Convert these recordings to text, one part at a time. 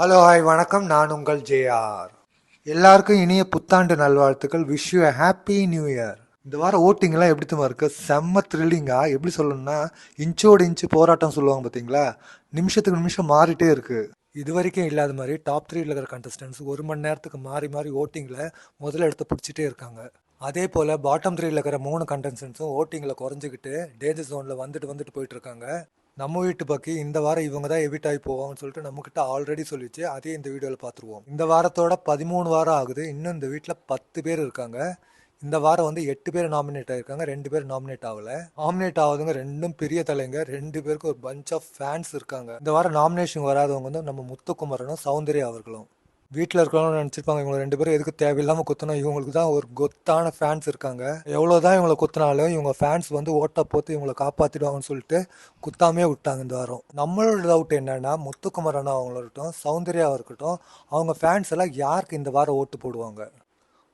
Hello hi வணக்கம். நான் உங்கள் ஜேஆர் எல்லாருக்கும் இனிய புத்தாண்டு நல்வாழ்த்துக்கள். Wish you happy new year இந்த வாரம் ஓட்டிங்லாம் எப்படி தான் இருக்கு? செம்ம த்ரில்லிங்கா எப்படி சொல்லணும்னா இன்ச்சோடு இன்ச்சு போராட்டம் சொல்லுவாங்க பார்த்தீங்களா நிமிஷத்துக்கு நிமிஷம் மாறிட்டே இருக்கு. இது வரைக்கும் இல்லாத மாதிரி டாப் த்ரீல இருக்கிற கண்டஸ்டன்ஸ் ஒரு மணி நேரத்துக்கு மாறி மாறி ஓட்டிங்கில் முதல்ல எடுத்து பிடிச்சிட்டே இருக்காங்க. அதே போல் பாட்டம் த்ரீல இருக்கிற மூணு கண்டஸ்டன்ஸும் ஓட்டிங்கில் குறைஞ்சிக்கிட்டு டேஞ்சர் ஜோனில் வந்துட்டு வந்துட்டு போயிட்டு இருக்காங்க. நம்ம வீட்டு பக்கி இந்த வாரம் இவங்க தான் எவிட் ஆகி போவாங்கன்னு சொல்லிட்டு நம்மக்கிட்ட ஆல்ரெடி சொல்லிச்சு. அதே இந்த வீடியோவில் பார்த்துருவோம். இந்த வாரத்தோட பதிமூணு வாரம் ஆகுது. இன்னும் இந்த வீட்டில் பத்து பேர் இருக்காங்க. இந்த வாரம் வந்து எட்டு பேர் நாமினேட் ஆகிருக்காங்க ரெண்டு பேர் நாமினேட் ஆகலை. நாமினேட் ஆகுதுங்க. ரெண்டும் பெரிய தலைங்க. ரெண்டு பேருக்கு ஒரு பஞ்ச் ஆஃப் ஃபேன்ஸ் இருக்காங்க. இந்த வாரம் நாமினேஷன் வராதவங்க வந்து நம்ம முத்துக்குமரனும் சௌந்தர்யா அவர்களும். வீட்டில் இருக்கிறவங்க நினச்சிருப்பாங்க இவங்க ரெண்டு பேரும் எதுக்கு தேவையில்லாமல் குத்தணும் இவங்களுக்கு தான் ஒரு கொத்தான ஃபேன்ஸ் இருக்காங்க. எவ்வளோதான் இவங்களை குத்தினாலும் இவங்க ஃபேன்ஸ் வந்து ஓட்டை போத்து இவங்களை காப்பாற்றிடுவாங்கன்னு சொல்லிட்டு குத்தாமே விட்டாங்க இந்த வாரம். நம்மளோட டவுட் என்னன்னா முத்துக்குமரன் அவங்கள இருக்கட்டும் சௌந்தர்யாவாக இருக்கட்டும் அவங்க ஃபேன்ஸ் எல்லாம் யாருக்கு இந்த வாரம் ஓட்டு போடுவாங்க?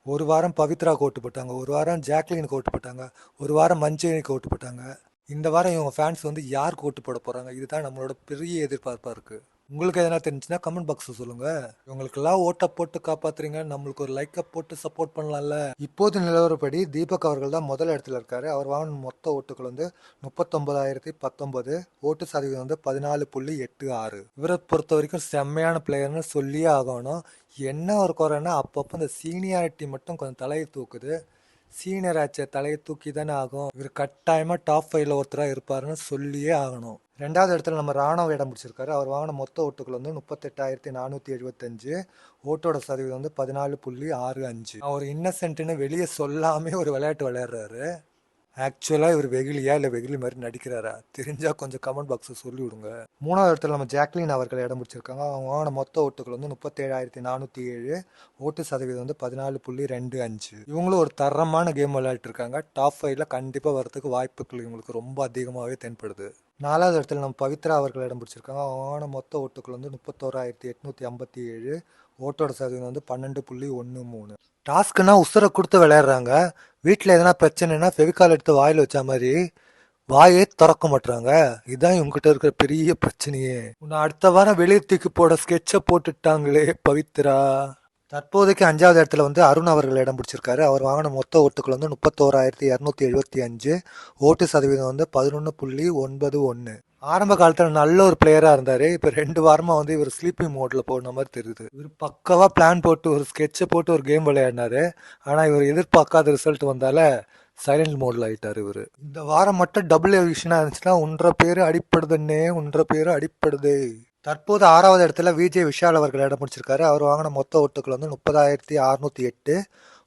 ஒரு வாரம் பவித்ராக்கு ஓட்டு போட்டாங்க ஒரு வாரம் ஜாக்லினுக்கு ஓட்டு போட்டாங்க ஒரு வாரம் மஞ்சளிக்கு ஓட்டு போட்டாங்க. இந்த வாரம் இவங்க ஃபேன்ஸ் வந்து யாருக்கு ஓட்டு போட போகிறாங்க இதுதான் நம்மளோட பெரிய எதிர்பார்ப்பாக இருக்குது உங்களுக்கு எதனா தெரிஞ்சுன்னா கமெண்ட் பாக்ஸில் சொல்லுங்கள் இவங்களுக்கெல்லாம் ஓட்டை போட்டு காப்பாத்துறீங்க. நம்மளுக்கு ஒரு லைக்கை போட்டு சப்போர்ட் பண்ணலாம்ல. இப்போது நிலவரப்படி தீபக் அவர்கள் தான் முதல் இடத்துல இருக்காரு. அவர் வாங்கின மொத்த ஓட்டுகள் வந்து முப்பத்தொன்பதாயிரத்தி பத்தொன்பது. ஓட்டு சதவீதம் வந்து பதினாலு புள்ளி எட்டு ஆறு. இவரை பொறுத்த வரைக்கும் செம்மையான பிளேயர்னு சொல்லியே ஆகணும். என்ன ஒரு குறைன்னா அப்பப்போ இந்த சீனியாரிட்டி மட்டும் கொஞ்சம் தலையை தூக்குது. சீனியர் ஆச்சே தலையை தூக்கி தானே ஆகும். இவர் கட்டாயமாக டாப் ஃபைவ்ல ஒருத்தராக இருப்பாருன்னு சொல்லியே ஆகணும். ரெண்டாவது இடத்துல நம்ம ராணுவ இடம் பிடிச்சிருக்காரு. அவர் வாங்கின மொத்த ஓட்டுகள் வந்து முப்பத்தெட்டாயிரத்தி நானூற்றி எழுபத்தஞ்சு ஓட்டோட சதவீதம் வந்து பதினாலு புள்ளி ஆறு அஞ்சு. அவர் இன்னசென்ட்னு வெளியே சொல்லாமே ஒரு விளையாட்டு விளையாடுறாரு. ஆக்சுவலாக இவர் வெகுலியா இல்லை வெகுலி மாதிரி நடிக்கிறாரா? தெரிஞ்சால் கொஞ்சம் கமெண்ட் பாக்ஸை சொல்லி விடுங்க. மூணாவது இடத்துல நம்ம ஜாக்லின் அவர்கள் இடம் பிடிச்சிருக்காங்க. அவங்க மொத்த ஓட்டுகள் வந்து முப்பத்தேழாயிரத்தி நானூற்றி ஏழு ஓட்டு சதவீதம் வந்து பதினாலு புள்ளி ரெண்டு அஞ்சு. இவங்களும் ஒரு தரமான கேம் விளையாட்டுருக்காங்க டாப் ஃபைவ்ல கண்டிப்பாக வரதுக்கு வாய்ப்புகள் இவங்களுக்கு ரொம்ப அதிகமாகவே தென்படுது. நாலாவது இடத்துல நம்ம பவித்ரா அவர்கள் இடம் பிடிச்சிருக்காங்க. அவங்களோட மொத்த ஓட்டுக்கள் வந்து முப்பத்தோராயிரத்தி எட்நூற்றி ஐம்பத்தி ஏழு ஓட்டோட சதவீதம் வந்து பன்னெண்டு புள்ளி ஒன்று மூணு. டாஸ்க்குனா உசுரை கொடுத்து விளையாடுறாங்க. வீட்டில் எதனா பிரச்சனைனா ஃபெவிகால் எடுத்து வாயில் வச்ச மாதிரி வாயே திறக்க மாட்டுறாங்க இதுதான் இவங்ககிட்ட இருக்கிற பெரிய பிரச்சனையே. உன்னை அடுத்த வாரம் வெளியே தூக்கி போட ஸ்கெட்சை போட்டுட்டாங்களே பவித்ரா. தற்போதைக்கு அஞ்சாவது இடத்துல வந்து அருண் அவர்கள் இடம் பிடிச்சிருக்காரு. அவர் வாங்கின மொத்த ஓட்டுகள் வந்து முப்பத்தோராயிரத்தி இரநூத்தி எழுபத்தி அஞ்சு ஓட்டு சதவீதம் வந்து பதினொன்று புள்ளி ஒன்பது ஒன்று ஆரம்ப காலத்தில் நல்ல ஒரு பிளேயராக இருந்தார். இப்போ ரெண்டு வாரமாக வந்து இவர் ஸ்லீப்பிங் மோட்டில் போன மாதிரி தெரியுது. இவர் பக்கவாக பிளான் போட்டு ஒரு ஸ்கெட்சை போட்டு ஒரு கேம் விளையாடினாரு. ஆனால் இவர் எதிர்பார்க்காத ரிசல்ட் வந்தால சைலண்ட் மோடில் ஆகிட்டார் இவர். இந்த வாரம் மட்டும் டபுள் எவிஷனாக இருந்துச்சுன்னா ஒன்றரை பேர் அடிப்படுதுன்னே ஒன்றரை பேர் அடிப்படுது. தற்போது ஆறாவது இடத்துல விஜய் விஷால் அவர்கள் இடம் பிடிச்சிருக்காரு. அவர் வாங்கின மொத்த ஓட்டுகள் வந்து முப்பதாயிரத்தி அறுநூத்தி எட்டு.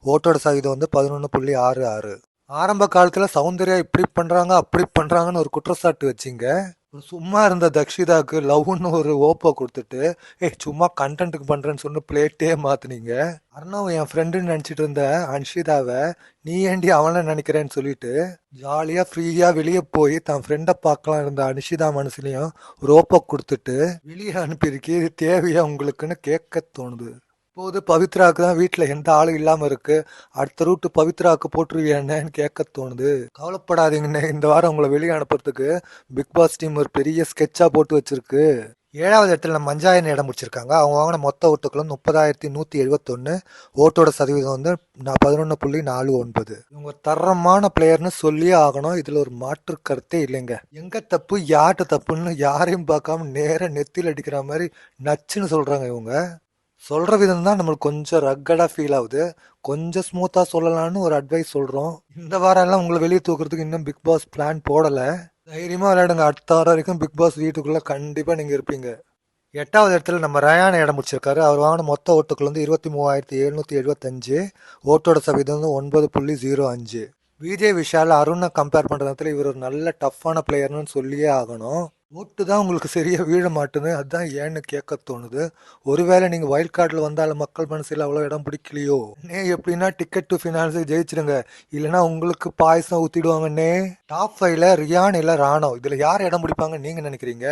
ஓட்டோட சதவீதம் வந்து பதினொன்று புள்ளி ஆறு ஆறு. ஆரம்ப காலத்தில் சௌந்தர்யா இப்படி பண்ணுறாங்க அப்படி பண்ணுறாங்கன்னு ஒரு குற்றச்சாட்டு வச்சிங்க. ஒரு சும்மா இருந்த தக்ஷிதாக்கு லவ்னு ஒரு ஓப்போ கொடுத்துட்டு ஏய் சும்மா கண்டென்ட்டுக்கு பண்ணுறேன்னு சொன்ன பிளேட்டே மாற்றுனீங்க அர்ணவ் என் ஃப்ரெண்டுன்னு நினச்சிட்டு இருந்த அன்ஷிதாவை நீ ஏண்டி அவனை நினைக்கிறேன்னு சொல்லிட்டு ஜாலியாக ஃப்ரீயாக வெளியே போய் தன் ஃப்ரெண்டை பார்க்கலாம் இருந்த அனுஷிதா மனசுலையும் ஒரு ஓப்போ கொடுத்துட்டு வெளியே அனுப்பியிருக்கி தேவையா உங்களுக்குன்னு கேட்க தோணுது. இப்போது பவித்ராவுக்கு தான் வீட்டில் எந்த ஆளும் இல்லாமல் இருக்கு. அடுத்த ரூட்டு பவித்ராவுக்கு போட்டுருவியானேன்னு கேட்க தோணுது. கவலைப்படாதீங்கண்ணே இந்த வாரம் உங்களை வெளியே அனுப்புறதுக்கு பிக் பாஸ் டீம் ஒரு பெரிய ஸ்கெட்சாக போட்டு வச்சிருக்கு. ஏழாவது இடத்துல நம்ம மஞ்சாயன் இடம் முடிச்சிருக்காங்க அவங்க வாங்கின மொத்த ஓட்டுகளும் முப்பதாயிரத்தி நூற்றி எழுபத்தொன்று ஓட்டோட சதவீதம் வந்து நான் பதினொன்று புள்ளி நாலு ஒன்பது. இவங்க தரமான பிளேயர்னு சொல்லியே ஆகணும். இதில் ஒரு மாற்று கருத்தே இல்லைங்க. எங்கே தப்பு யார்கிட்ட தப்புன்னு யாரையும் பார்க்காம நேராக நெத்தியில் அடிக்கிற மாதிரி நச்சுன்னு சொல்கிறாங்க இவங்க. சொல்கிற விதம் தான் நம்மளுக்கு கொஞ்சம் ரக்கடாக ஃபீல் ஆகுது. கொஞ்சம் ஸ்மூத்தாக சொல்லலாம்னு ஒரு அட்வைஸ் சொல்கிறோம் இந்த வாரம் எல்லாம் உங்களை வெளியே தூக்குறதுக்கு இன்னும் பிக் பாஸ் பிளான் போடலை. தைரியமாக விளையாடுங்க. அடுத்த வாரம் வரைக்கும் பிக் பாஸ் வீட்டுக்குள்ளே கண்டிப்பாக நீங்கள் இருப்பீங்க. எட்டாவது இடத்துல நம்ம ரயான இடம் முடிச்சிருக்காரு அவர் வாங்கின மொத்த ஓட்டுக்கள் வந்து இருபத்தி மூவாயிரத்தி எழுநூற்றி எழுபத்தஞ்சு ஓட்டோட சதவீதம் வந்து ஒன்பது புள்ளி ஜீரோ அஞ்சு. விஜய் விஷால் அருணை கம்பேர் பண்ணுற நேரத்தில் இவர் ஒரு நல்ல டஃப்பான பிளேயர்னு சொல்லியே ஆகணும். ஓட்டு தான் உங்களுக்கு சரியாக வீழ மாட்டுது. அதுதான் ஏன்னு கேட்க தோணுது. ஒருவேளை நீங்கள் வைல்ட் கார்டில் வந்தாலும் மக்கள் மனசில் அவ்வளோ இடம் பிடிக்கலையோ? நே எப்படின்னா டிக்கெட் டு ஃபினான்ஸு ஜெயிச்சிடுங்க. இல்லைன்னா உங்களுக்கு பாயசம் ஊற்றிடுவாங்கன்னே டாப் ஃபைவ்ல ரியான் இல்லை ராணோ இதில் யார் இடம் பிடிப்பாங்க நீங்கள் நினைக்கிறீங்க?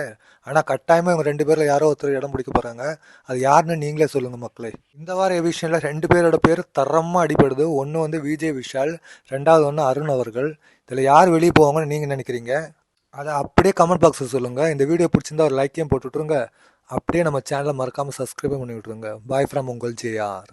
ஆனால் கட்டாயமாக இவங்க ரெண்டு பேரில் யாரோ ஒருத்தர் இடம் பிடிக்க போகிறாங்க அது யாருன்னு நீங்களே சொல்லுங்கள் மக்களே. இந்த வார விஷயம்ல ரெண்டு பேரோட பேர் தரமாக அடிபடுது. ஒன்று வந்து விஜய் விஷால் ரெண்டாவது ஒன்று அருண் அவர்கள். இதில் யார் வெளியே போவாங்கன்னு நீங்கள் நினைக்கிறீங்க? அதை அப்படியே கமெண்ட் பாக்ஸில் சொல்லுங்கள் இந்த வீடியோ பிடிச்சிருந்தா ஒரு லைக்கையும் போட்டு விட்ருங்க அப்படியே நம்ம சேனலை மறக்காமல் சப்ஸ்கிரைபும் பண்ணி விட்ருங்க பாய் ஃப்ரம் உங்கள் ஜேஆர்